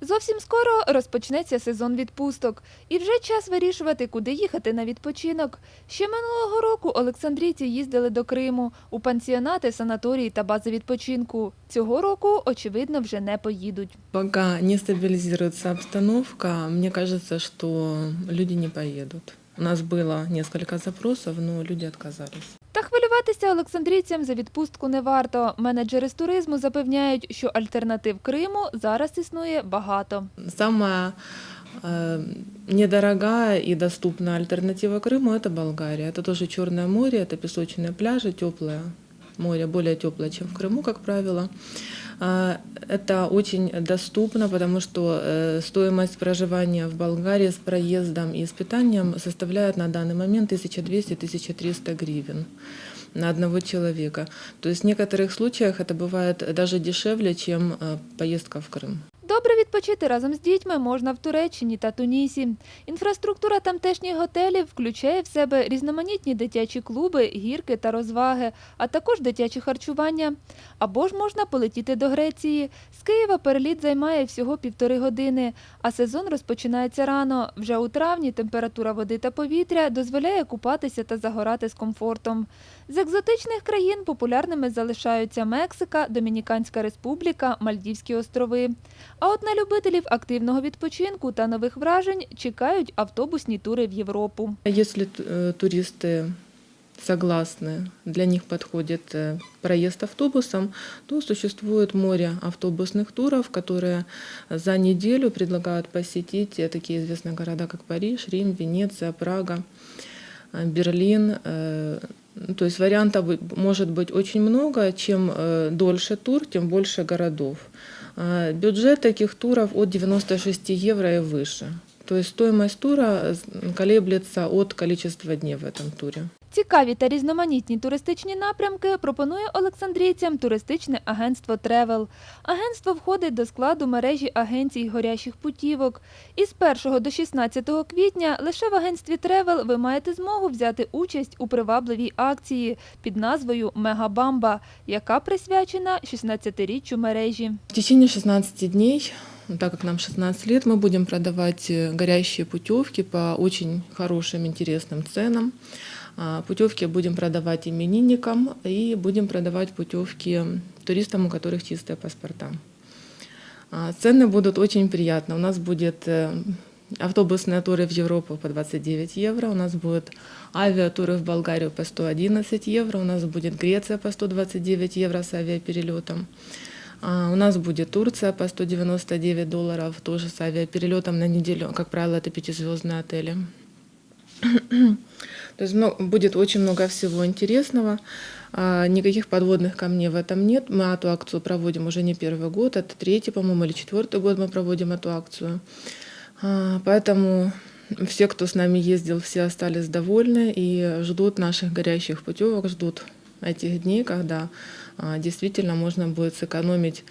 Зовсім скоро розпочнеться сезон відпусток, і вже час вирішувати, куди їхати на відпочинок. Ще минулого року Олександрійці їздили до Криму у пансіонати, санаторії та бази відпочинку. Цього року, очевидно, вже не поїдуть. Пока не стабилизируется обстановка, мне кажется, что люди не поедут. У нас было несколько запросов, но люди отказались. Та хвилюватися олександрійцям за відпустку не варто. Менеджери з туризму запевняють, що альтернатив Криму зараз існує багато. Самая э, недорогая и доступная альтернатива Крыму – это Болгария. Это тоже Черное море, это песочные пляжи, теплое море, более теплое, чем в Крыму, как правило. А, Это очень доступно, потому что э, стоимость проживания в Болгарии с проездом и с питанием составляет на данный момент 1200-1300 гривен на одного человека. То есть в некоторых случаях это бывает даже дешевле, чем э, поездка в Крым. Відпочити разом з дітьми можна в Туреччині та Тунісі. Інфраструктура тамтешніх готелів включає в себе різноманітні дитячі клуби, гірки та розваги, а також дитяче харчування. Або ж можна полетіти до Греції. З Києва переліт займає всього півтори години, а сезон розпочинається рано. Вже у травні температура води та повітря дозволяє купатися та загорати з комфортом. З екзотичних країн популярними залишаються Мексика, Домініканська Республіка, Мальдівські острови. А от на любителів активного відпочинку та нових вражень чекають автобусні тури в Європу. Если э, туристы согласны, для них подходит э, проезд автобусом, то существует море автобусных туров, которые за неделю предлагают посетить э, такие известные города, как Париж, Рим, Венеция, Прага, э, Берлин. э, ну, То есть вариантов бы- может быть очень много. Чем э, дольше тур, тем больше городов. Бюджет таких туров от 96 евро и выше. То есть стоимость тура колеблется от количества дней в этом туре. Цікаві та різноманітні туристичні напрямки пропонує олександрійцям туристичне агентство Тревел. Агентство входить до складу мережі агенцій горящих путівок. Із 1 до 16 квітня лише в агентстві Тревел ви маєте змогу взяти участь у привабливій акції під назвою Мегабамба, яка присвячена 16-річчю мережі. В течение 16 дней, ну, так как нам 16 лет, мы будем продавать э, горящие путевки по очень хорошим, интересным ценам. А, Путевки будем продавать именинникам и будем продавать путевки туристам, у которых чистые паспорта. А, Цены будут очень приятны. У нас будет э, автобусные туры в Европу по 29 евро, у нас будут авиатуры в Болгарию по 111 евро, у нас будет Греция по 129 евро с авиаперелетом. А, У нас будет Турция по 199 долларов, тоже с авиаперелетом на неделю. Как правило, это пятизвездные отели. То есть мно- будет очень много всего интересного. А, Никаких подводных камней в этом нет. Мы эту акцию проводим уже не первый год, это третий, по-моему, или четвертый год мы проводим эту акцию. А, Поэтому все, кто с нами ездил, все остались довольны и ждут наших горящих путевок, ждут этих дней, когда действительно можно будет сэкономить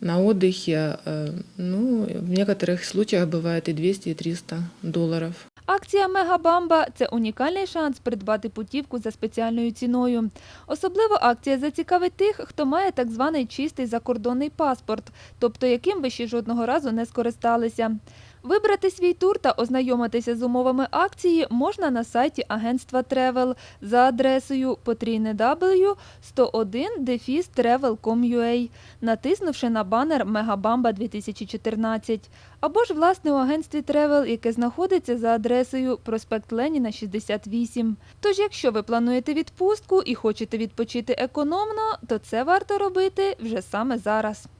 на отдыхе. э, Ну, в некоторых случаях бывает и 200, и 300 долларов. Акція Мегабамба це унікальний шанс придбати путівку за спеціальною ціною. Особливо акція зацікавить тих, хто має так званий чистий закордонний паспорт, тобто яким ви ще жодного разу не скористалися. Вибрати свій тур та ознайомитися з умовами акції можна на сайті агентства Travel за адресою потрійне W 101 travel.com.ua, натиснувши на банер Мегабамба 2014, або ж власне у агентстві Travel, яке знаходиться за адресою проспект Леніна 68. Тож, якщо ви плануєте відпустку і хочете відпочити економно, то це варто робити вже саме зараз.